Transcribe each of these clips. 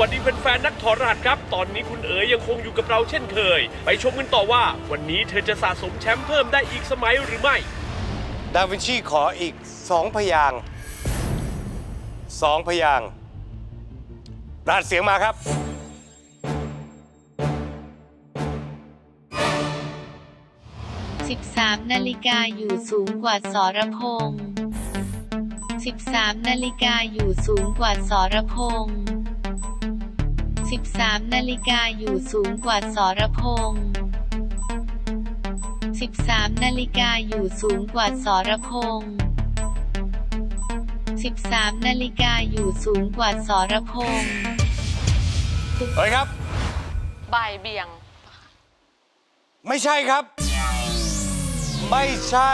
วัสดีแฟนๆนักถอดรหัสครับ ตอนนี้คุณเอ๋ยยังคงอยู่กับเราเช่นเคย ไปชมกันต่อว่า วันนี้เธอจะสะสมแชมป์เพิ่มได้อีกสมัยหรือไม่ ดาวินชีขออีกสองพยางค์สองพยางค์รหัสเสียงมาครับ 13 นาฬิกาอยู่สูงกว่าสรพงษ์13 นาฬิกาอยู่สูงกว่าสรพงษ์ 13 นาฬิกาอยู่สูงกว่าสรพงษ์13 นาฬิกาอยู่สูงกว่าสรพงษ์13 นาฬิกาอยู่สูงกว่าสรพงษ์เฮ้ยครับ บ่ายเบี่ยง ไม่ใช่ครับ ไม่ใช่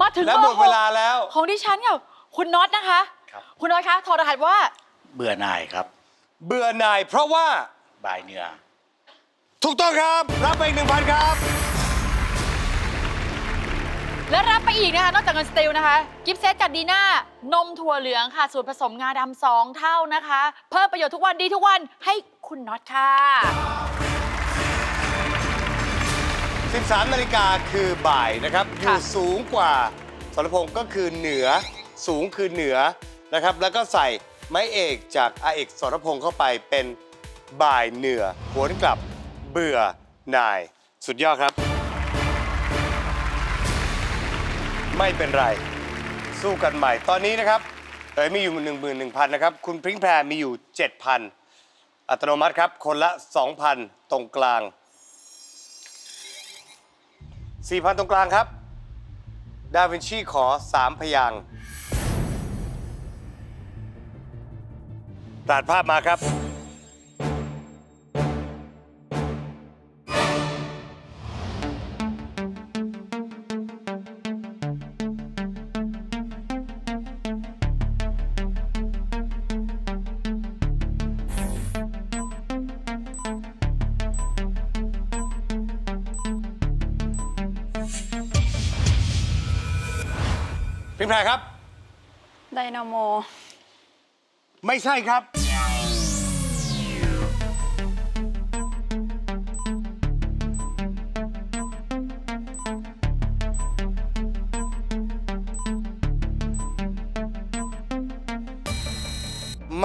มาถึงแล้วหมดบอร์เวลาแล้ว ของดิฉันกับคุณน็อตนะคะครับคุณน็อตคะโทรหัสว่า เบื่อหน่ายครับ เบื่อหน่ายเพราะว่าบ่ายเหนือถูกต้องครับ รับไปอีกหนึ่งพันครับ และรับไปอีกนะคะ นอกจากเงินสติลนะคะ กิฟต์เซตจากดีน่านมถั่วเหลืองค่ะ สูตรผสมงาดำสองเท่านะคะ เพิ่มประโยชน์ทุกวันดีทุกวันให้คุณน็อตค่ะ 13 นาฬิกาคือบ่ายนะครับ อยู่ค่ะสูงกว่าสรพงศ์ก็คือเหนือสูงคือเหนือนะครับ แล้วก็ใส่ ไม้เอกจากอาเอกสรพงศ์เข้าไปเป็นบ่ายเหนือหวนกลับเบื่อหน่าย สุดยอดครับ ไม่เป็นไร สู้กันใหม่ตอนนี้นะครับเอ๋ยมีอยู่ 11,000 นะครับ คุณพริ้งแพรมีอยู่ 7,000 อัตโนมัติครับ คนละ 2,000 ตรงกลาง 4,000 ตรงกลางครับ ดาวินชีขอ 3 พยางค์ ตัดภาพมาครับ พิมพ์แพรครับ ไดนาโม ไม่ใช่ครับ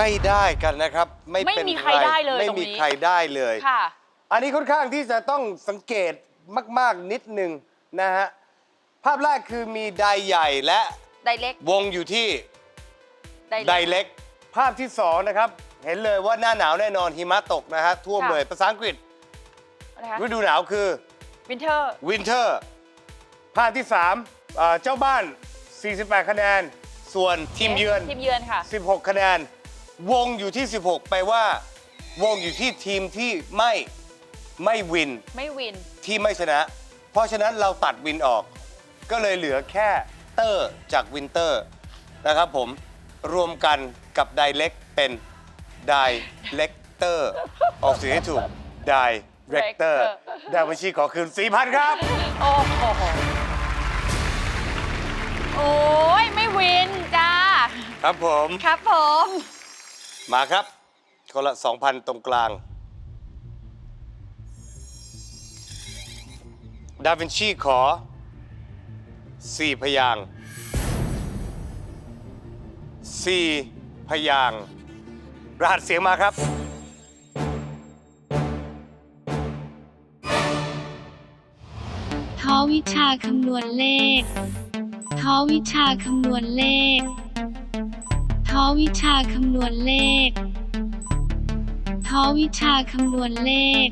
ไม่ได้กันนะครับ ไม่ไม่เป็นมีใครได้เลยไม่ตรงมีนี้ใครได้เลย ค่ะ อันนี้ค่อนข้างที่จะต้องสังเกตมาก ๆ นิดหนึ่งนะฮะ ภาพแรกคือมีไดใหญ่และไดเล็กวงอยู่ที่ไดไดเล็ก เล็ก ภาพที่2นะครับ เห็นเลยว่าหน้าหนาวแน่นอนหิมะตกนะฮะท่วมค่ะ เลยภาษาอังกฤษนะคะฤดูหนาวคือ วินเทอร์ winter ภาพที่3เจ้าบ้าน 48 คะแนน ส่วนทีมเยือน ทีมเยือนค่ะ 16 คะแนน วงอยู่ที่ 16 แปลว่า วงอยู่ที่ทีมที่ไม่ไม่วินไม่วิน ที่ไม่ชนะ เพราะฉะนั้นเราตัดวินออก ก็เลยเหลือแค่เตอร์จากวินเตอร์นะครับผมรวมกันกับไดเล็กเป็นไดเล็กเตอร์ออกเสียงให้ถูกไดเรกเตอร์ Director ดาวินชีขอคืน 4,000 ครับ โอ้โหโอ้ยไม่วินจ้า ครับผม ครับผม มาครับ คนละ2,000 ตรงกลาง ดาวินชีขอ 4 พยาง 4 พยางรหัสเสียงมาครับท้อวิชาคำนวณเลขท้อวิชาคำนวณเลข ท้อวิชาคำนวณเลข ท้อวิชาคำนวณเลข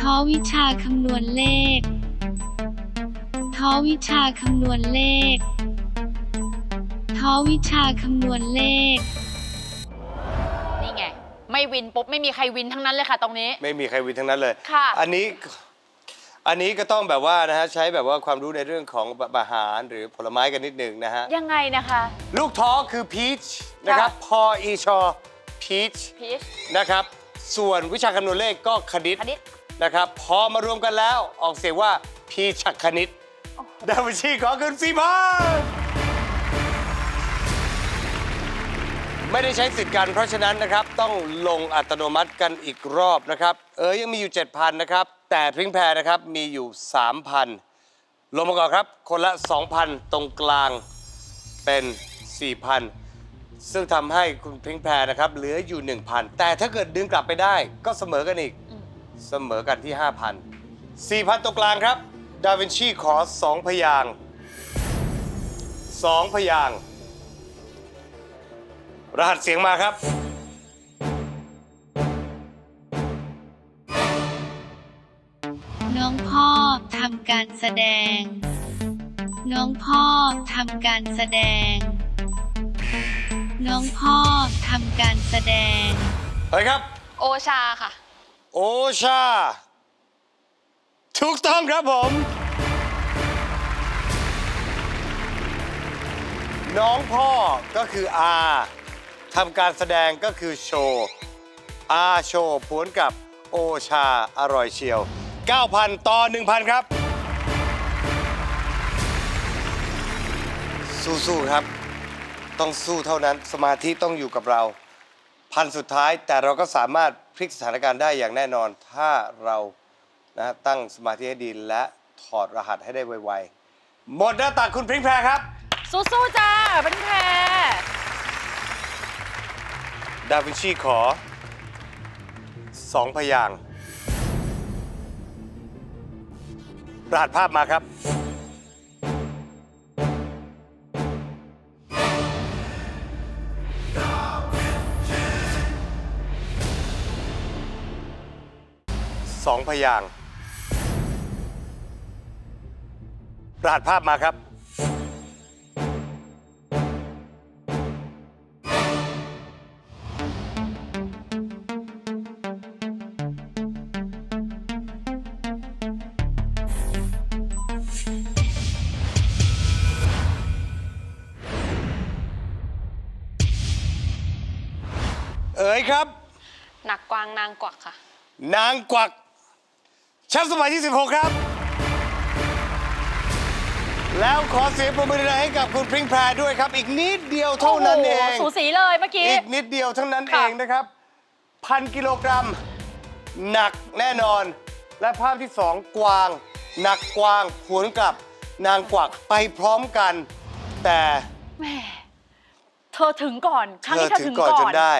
ท้อวิชาคำนวณเลข ท้อวิชาคำนวณเลข ท้อวิชาคำนวณเลข นี่ไง ไม่วินปุ๊บไม่มีใครวินทั้งนั้นเลยค่ะตรงนี้ ไม่มีใครวินทั้งนั้นเลย ค่ะ อันนี้ อันนี้ก็ต้องแบบว่านะฮะใช้แบบว่าความรู้ในเรื่องของอาหารหรือผลไม้กันนิดหนึ่งนะฮะ ยังไงนะคะ ลูกท้อคือพีชนะครับ พออีชอพีชพีชนะครับ ส่วนวิชาคำนวณเลขก็คณิตคณิต นะครับ พอมารวมกันแล้วออกเสียงว่าพีชักคณิต ดาวินชีขอคืนสี่พันไม่ได้ใช้สิทธิ์กันเพราะฉะนั้นนะครับ ต้องลงอัตโนมัติกันอีกรอบนะครับ เออยังมีอยู่ 7,000 นะครับ แต่พริ้งแพรนะครับมีอยู่ 3,000ลงมาก่อนครับ คนละ 2,000 ตรงกลางเป็น 4,000 ซึ่งทำให้คุณพริ้งแพรนะครับเหลืออยู่ 1,000 แต่ถ้าเกิดดึงกลับไปได้ก็เสมอกันอีก เสมอกันที่ 5,000 4,000 ตรงกลางครับ ดาวินชีขอ 2 พยางค์2พยางค์รหัสเสียงมาครับ การแสดง น้องพ่อทำการแสดง น้องพ่อทำการแสดง เฮ้ยครับ โอชาค่ะ โอชา ถูกต้องครับผม น้องพ่อก็คืออาทำการแสดงก็คือโชว์อาโชว์ผวนกับโอชาอร่อยเชียว 9,000 ต่อ 1,000 ครับ สู้ๆครับ ต้องสู้เท่านั้นสมาธิต้องอยู่กับเรา พันสุดท้ายแต่เราก็สามารถพลิกสถานการณ์ได้อย่างแน่นอน ถ้าเรานะตั้งสมาธิให้ดีและถอดรหัสให้ได้ไวๆ หมดหน้าตักคุณพริ้งแพรครับ สู้ๆจ้าเป็นแพรดาวินชีขอสองพยางค์รหัสภาพมาครับ ยางค์รหัสภาพมาครับ เอ๋ยครับ หนักกวางนางกวักค่ะ นางกวัก แชมป์สมัยที่ 16 ครับ แล้วขอเสียงปรบมือดังๆให้กับคุณพริ้งแพรด้วยครับ อีกนิดเดียวเท่านั้นเอง โโหสูสีเลยเมื่อกี้ อีกนิดเดียวเท่านั้นเอค่ะ งนะครับพันกิโลกรัม หนักแน่นอน และภาพที่สองกวาง หนักกวางผวนกับนางกวักไปพร้อมกัน แต่แหมเธอถึงก่อนครั้งเธอนี้เธอถึถึงงก่อนก่อจนนได้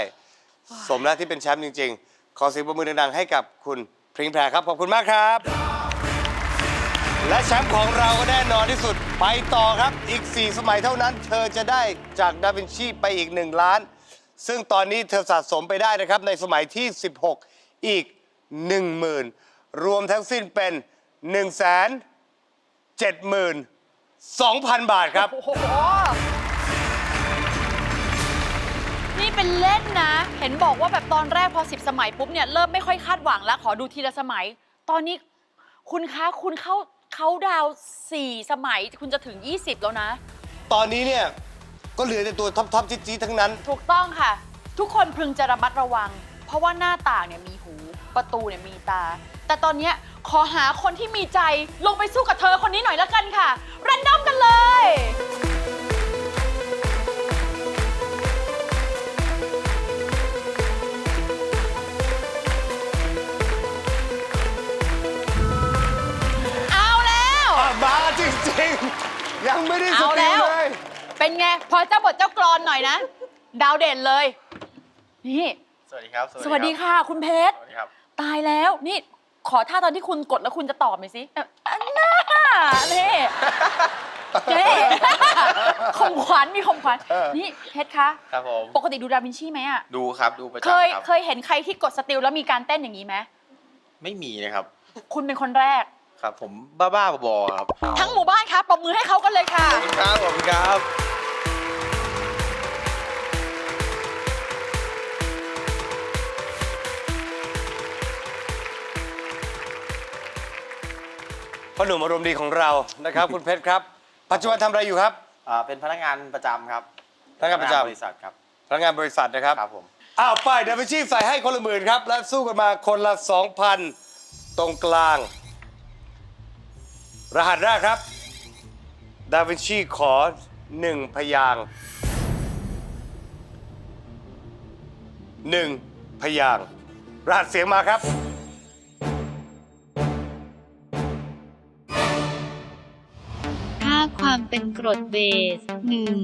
สมแล้วที่เป็นแชมป์จริง ๆ ขอเสียงปรบมือดังๆให้กับคุณ พริงแพรครับ ขอบคุณมากครับ และแชมป์ของเราก็แน่นอนที่สุดไปต่อครับอีก 4 สมัยเท่านั้น เธอจะได้จากดาวินชีไปอีก 1 ล้าน ซึ่งตอนนี้เธอสะสมไปได้นะครับ ในสมัยที่ 16 อีก 10,000 รวมทั้งสิ้นเป็น 1 7 2 0 0 0 บาทครับ โอ้โห เป็นเล่นนะ เห็นบอกว่าแบบตอนแรกพอ10สมัยปุ๊บเนี่ยเริ่มไม่ค่อยคาดหวังแล้วขอดูทีละสมัย ตอนนี้คุณคะคุณเข้าเขาดาวน์สี่สมัยคุณจะถึง 20 แล้วนะ ตอนนี้เนี่ยก็เหลือแต่ตัวท็อปๆจี๊ดๆทั้งนั้น ถูกต้องค่ะ ทุกคนพึงจะระมัดระวัง เพราะว่าหน้าต่างเนี่ยมีหูประตูเนี่ยมีตา แต่ตอนเนี้ยขอหาคนที่มีใจลงไปสู้กับเธอคนนี้หน่อยละกันค่ะแรนดอมกันเลย ริงๆ ยังไม่ได้สเอาติแล้ลว เลย เป็นไง พอเจ้าบทเจ้ากรอนหน่อยนะ ดาวเด่นเลย นี่ สวัสดีครับ สวัสดีค่ะ คุณเพชร สวัสดีครับ ตายแล้ว นี่ ขอท่าตอนที่คุณกดแล้วคุณจะตอบหน่อยสิเอ่ออันน่านี่เจ๊ข่มขวัญมีข่มขวัญเออนี่เพชรคะ ครับผม ปกติดูดาวินชีไหมอะดูครับ ดูประเคย จำครับ เคยเห็นใครที่กดสติลแล้วมีการเต้นอย่างนี้ไหม ไม่มีนะครับ คุณเป็นคนแรก ครับ ผมบ้าๆบอๆครับทั้งหมู่บ้านครับปรบมือให้เขากันเลยค่ะครับผมครับ พ่อหนุ่มอารมณ์ดีของเรานะครับ คุณเพชรครับ ปัจจุบันทำอะไรอยู่ครับ อ่าเป็นพนักงานประจำครับพนักงานประจำ บริษัทครับ พนักงานบริษัทนะครับ ครับผม อ้าวป้ายดาวินชีใส่ให้คนละหมื่นครับ และสู้กันมาคนละ 2,000 ตรงกลาง รหัสแรกครับ ดาวินชีขอหนึ่งพยางค์หนึ่งพยางค์รหัสเสียงมาครับ ค่าความเป็นกรดเบสหนึ่ง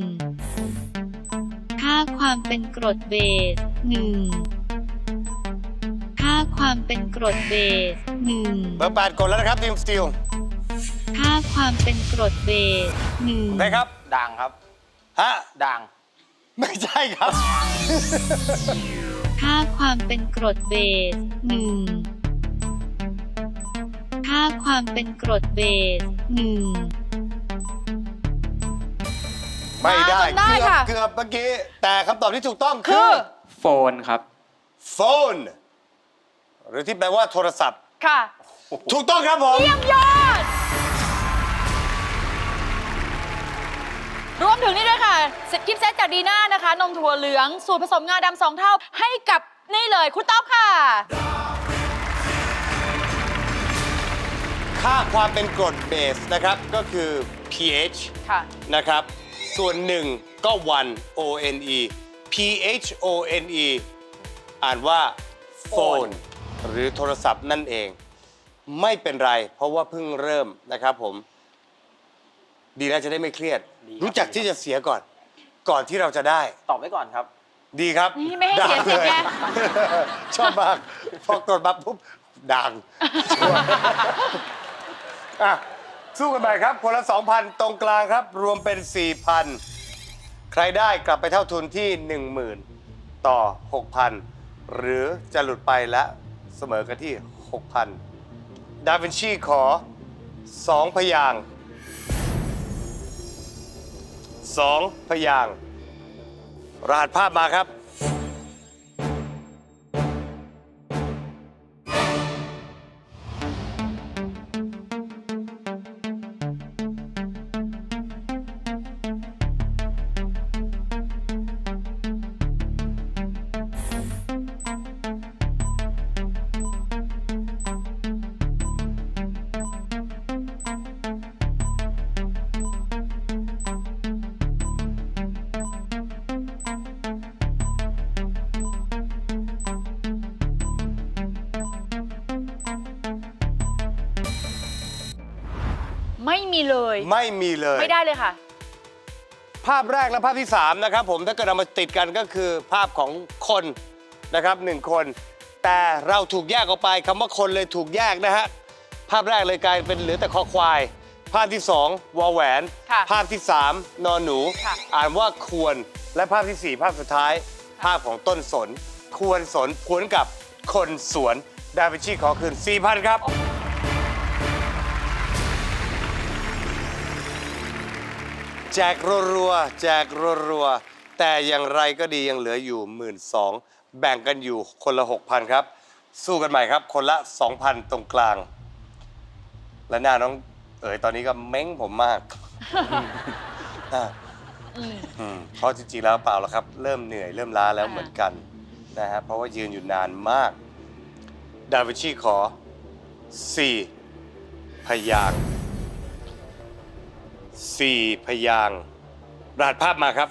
ค่าความเป็นกรดเบสหนึ่งค่าความเป็นกรดเบสหนึ่งเบอร์แปดกดแล้วนะครับทีมสตีล ค่าความเป็นกรดเบสหนึ่งได้ครับดังครับ ฮะดังไม่ใช่ครับ ค่าความเป็นกรดเบสหนึ่งค่าความเป็นกรดเบสหนึ่งไม่ได้มาจนได้เกือบค่ะ เกือบเมื่อกี้ แต่คำตอบที่ถูกต้องคืคืออโฟนครับ โฟน หรือที่แปลว่าโทรศัพท์ ค่ะ ถูกต้องครับผมเยี่ยมยอด วมถึงนี่ด้วยค่ะเซตกิฟต์เซตจากดีน่านะคะ นมถั่วเหลือง สูตรผสมงาดำสองเท่าให้กับนี่เลยคุณต๊อบค่ะ ค่าความเป็นกรดเบสนะครับ ก็คือ pH ค่ะ นะครับ ส่วนหนึ่งก็วัน O N E P H O N E อ่านว่าโฟน หรือโทรศัพท์นั่นเอง ไม่เป็นไร เพราะว่าเพิ่งเริ่มนะครับผม ดีแล้วจะได้ไม่เครียด ดีครับ รู้จักที่จะเสียก่อน ก่อนที่เราจะได้ ตอบไว้ก่อนครับ ดีครับนี่ไม่ให้เสียสิทธิ์ไงดังเลยชอบมาก พอกดบับปุ๊บดังชัวร์อะสู้กันไปครับคนละ 2,000 ตรงกลางครับ รวมเป็น 4,000 ใครได้กลับไปเท่าทุนที่ 10,000 ต่อ 6,000 หรือจะหลุดไปและเสมอกันที่ 6,000 ดาวินชีขอ 2 พยางค์ สองพยางค์รหัสภาพมาครับ ไม่มีเลย ไม่ได้เลยค่ะ ภาพแรกและภาพที่ 3 นะครับผมถ้าเกิดเอามาติดกันก็คือภาพของคนนะครับหนึ่งคน แต่เราถูกแยกออกไปคำว่าคนเลยถูกแยกนะฮะ ภาพแรกเลยกลายเป็นเหลือแต่คอควาย ภาพที่ 2 วอแหวน ค่ะภาพที่ 3 นอนหนู ค่ะ อ่านว่าควรและภาพทีสี่4 ภาพสุดท้าย ภาพของต้นสน ควรสนผวนกับคนสวน ดาวินชีขอคืน4,000 ครับ แจกรัวๆแจกรัวๆแต่อย่างไรก็ดียังเหลืออยู่ 1 2ื่นแบ่งกันอยู่คนละ 6,000 ครับ สู้กันใหม่ครับ คนละ 2,000 ตรงกลาง และหน้าน้องเอ๋ยตอนนี้ก็เม้งผมมากอะอืมเพราะจริงๆแล้วเปล่าแล้วครับ เริ่มเหนื่อยเริ่มล้าแล้วเหมือนกันนะฮะเพราะว่ายืนอยู่นานมาก ดาวินชีขอ 4 พยางค์ สี่พยางค์รหัสภาพมาครับ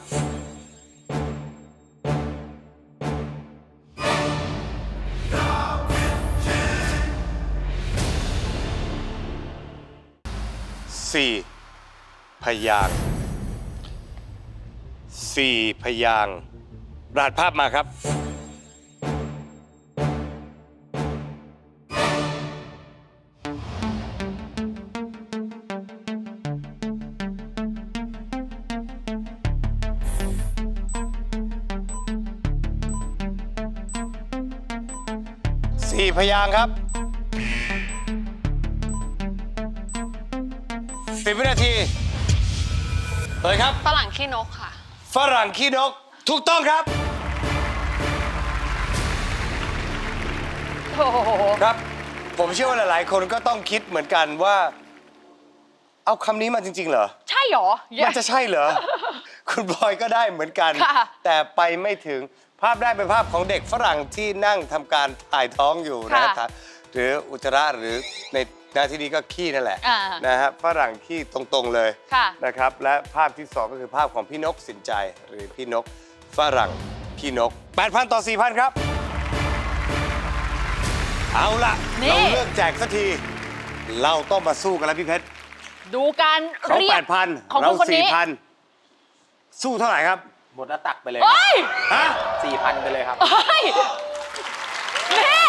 สี่พยางค์สี่พยางค์รหัสภาพมาครับ สี่พยางค์ครับสิบวินาทีเปิดครับ ฝรั่งขี้นกค่ะ ฝรั่งขี้นกถูกต้องครับโอ้โหครับ ผมเชื่อว่าหลาย ๆ คนก็ต้องคิดเหมือนกันว่า เอาคำนี้มาจริง ๆ เหรอ ใช่เหรอ มันจะใช่เหรอ คุณบอยก็ได้เหมือนกัน ค่ะ แต่ไปไม่ถึง ภาพได้เป็นภาพของเด็กฝรั่งที่นั่งทำการถ่ายท้องอยู่นะครับหรืออุจจาระหรือในหน้าที่นี้ก็ขี้นั่นแหละอ่า นะฮะฝรั่งขี้ตรงๆเลยค่ะ นะครับ และภาพที่สองก็คือภาพของพี่นกสินใจหรือพี่นกฝรั่งพี่นก 8,000 ต่อ 4,000 ครับ เอาล่ะนี่ เราเลือกแจกสักที เราต้องมาสู้กันแล้วพี่เพชรดูการเขาเรียแปกดพันของเราคนนี้สี่พันสู้เท่าไหร่ครับหม ดหน้าตักไปเลยเฮ้ยฮะสี่พันไปเลยครับ เฮ้ยแม่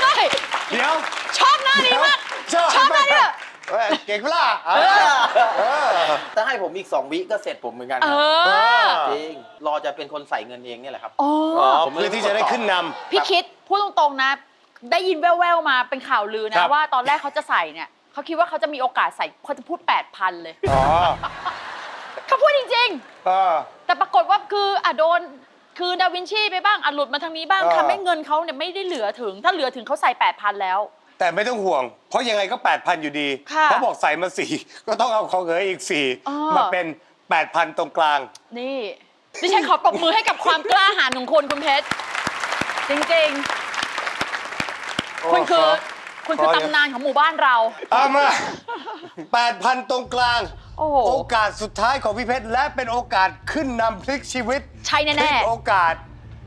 เฮ้ยเดี๋ยวชอบหน้านี้มากชอบชอบหน้านี้อะเฮ้ยเก่งเปะล่าเออเออถ้าให้ผมอีกสองวิก็เสร็จผมเหมือนกันเอครับอจริงรอจะเป็นคนใส่เงินเองเนี่ยแหละครับ โอ้เพื่อที่จะได้ขึ้นนพี่คิดพูดตรงๆนะ ได้ยินแว่วๆมาเป็นข่าวลือครันะบว่าตอนแรกเขาจะใส่เนี่ยเขาคิดว่าเขาจะมีโอกาสใส่เขาจะพูด 8,000 เลยำอ๋อ เขาพูดจริง เออ ๆ แต่ปรากฏว่าคืออะโดนคือดาวินชีไปบ้างอะหลุดมาทางนี้บ้างเออ ทำให้เงินเขาเนี่ยไม่ได้เหลือถึง ถ้าเหลือถึงเขาใส่ 8,000 แล้ว แต่ไม่ต้องห่วง เพราะยังไงก็ 8,000 อยู่ดี ค่ะเขาบอกใส่มาสี่ก็ต้องเอาของเหยอีกสี่อ๋อมาเป็น 8,000 ตรงกลาง นี่ดิฉันขอปรบมือให้กับความกล้าหาญของคุณคุณเพชรจริงๆ คุณคือ คุณคือขอเยอะตำนานของหมู่บ้านเรา เอามา 8,000 ตรงกลาง โอ้โห โอกาสสุดท้ายของพี่เพชร และเป็นโอกาสขึ้นนำพลิกชีวิตใช่พลิแน่กโอกาส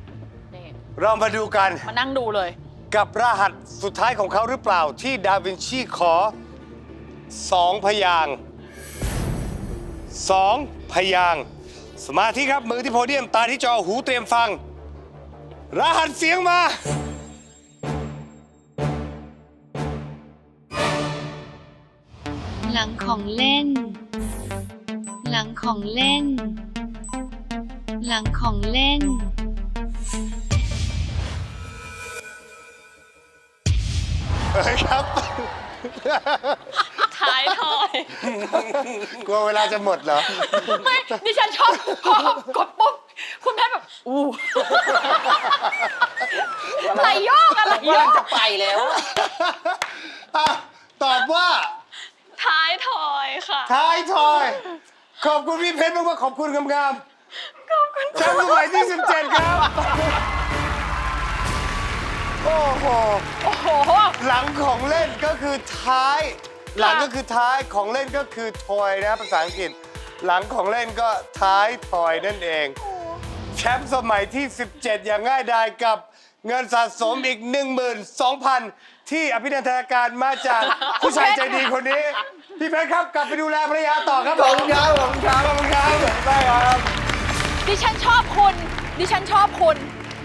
ๆนี่เรามาดูกันมานั่งดูเลย กับรหัสสุดท้ายของเขาหรือเปล่าที่ดาวินชีขอสองพยางค์สองพยางค์สมาธิครับมือที่โพเดียมตาที่จอหูเตรียมฟัง รหัสเสียงมา ลังของเล่น หลังของเล่น หลังของเล่นเฮ้ยครับ ท้ายทอย กลัวเวลาจะหมดเหรอ ไม่ดิฉันชอบพอกดปุ๊บคุณแพทย์แบบ อู้ไหลโยกอะไรโยกำลังกจะไปแล้ว อะตอบว่า ท้ายทอยค่ะ ท้ายทอย ขอบคุณพี่เพชรมากๆขอบคุณงามๆขอบคุณแชมป์สมัยที่17 ครับ โอ้โห โอ้โห หลังของเล่นก็คือท้าย หลังก็คือท้ายของเล่นก็คือทอยนะภาษาอังกฤษ หลังของเล่นก็ท้ายทอยนั่นเอง แชมป์สมัยที่ 17 อย่างง่ายดายกับเงินสะสมอีก12,000 ที่อภินันทนาการมาจากผู้ชายใจดีคนนี้ พี่เพชรครับกลับไปดูแลภรรยาต่อครับขอบคุณครับขอบคุณครับขอบคุณครับได้ครับดิฉันชอบคุณ ดิฉันชอบคุณ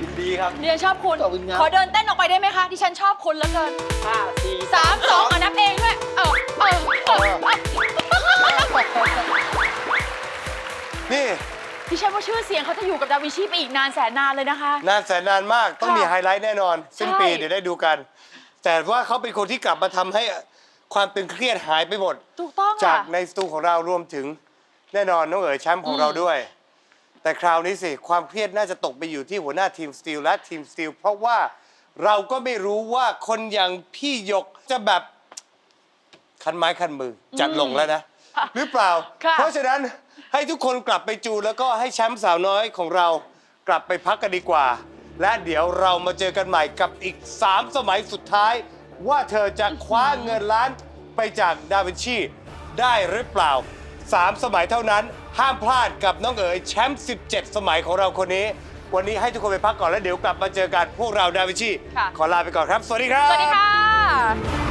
ยินดีครับ ดิฉันชอบคุณ ขอบคุณครับ ขอเดินเต้นออกไปได้ไหมคะ ดิฉันชอบคุณเหลือเกินห้าสี่สามสองอะนับเองด้วย เออเออเออนี่ดิฉันว่าชื่อเสียงเขาจะอยู่กับดาวินชีไปอีกนานแสนนานเลยนะคะ นานแสนนานมากต้องค่ะมีไฮไลท์แน่นอน สิ้นปีใช่ เดี๋ยวได้ดูกัน แต่ว่าเขาเป็นคนที่กลับมาทำให้ความตึงเครียดหายไปหมด ถูกต้องจากค่ะ ในสตูของเรารวมถึงแน่นอนน้องเอ๋ยแชมป์ของเราด้วย แต่คราวนี้สิ ความเครียดน่าจะตกไปอยู่ที่หัวหน้าทีมสตีลและทีมสตีลเพราะว่าเราก็ไม่รู้ว่าคนอย่างพี่หยกจะแบบคันไม้คันมือจัดลงแล้วนะ หรือเปล่า ค่ะ เพราะฉะนั้นให้ทุกคนกลับไปจูนแล้วก็ให้แชมป์สาวน้อยของเรากลับไปพักกันดีกว่า และเดี๋ยวเรามาเจอกันใหม่กับอีก 3 สมัยสุดท้าย ว่าเธอจะคว้าเงินล้านไปจากดาวินชีได้หรือเปล่า 3 สมัยเท่านั้น ห้ามพลาดกับน้องเอ๋ยแชมป์ 17 สมัยของเราคนนี้ วันนี้ให้ทุกคนไปพักก่อนแล้วเดี๋ยวกลับมาเจอกันพวกเราดาวินชี ค่ะ ขอลาไปก่อนครับ สวัสดีครับ สวัสดีค่ะ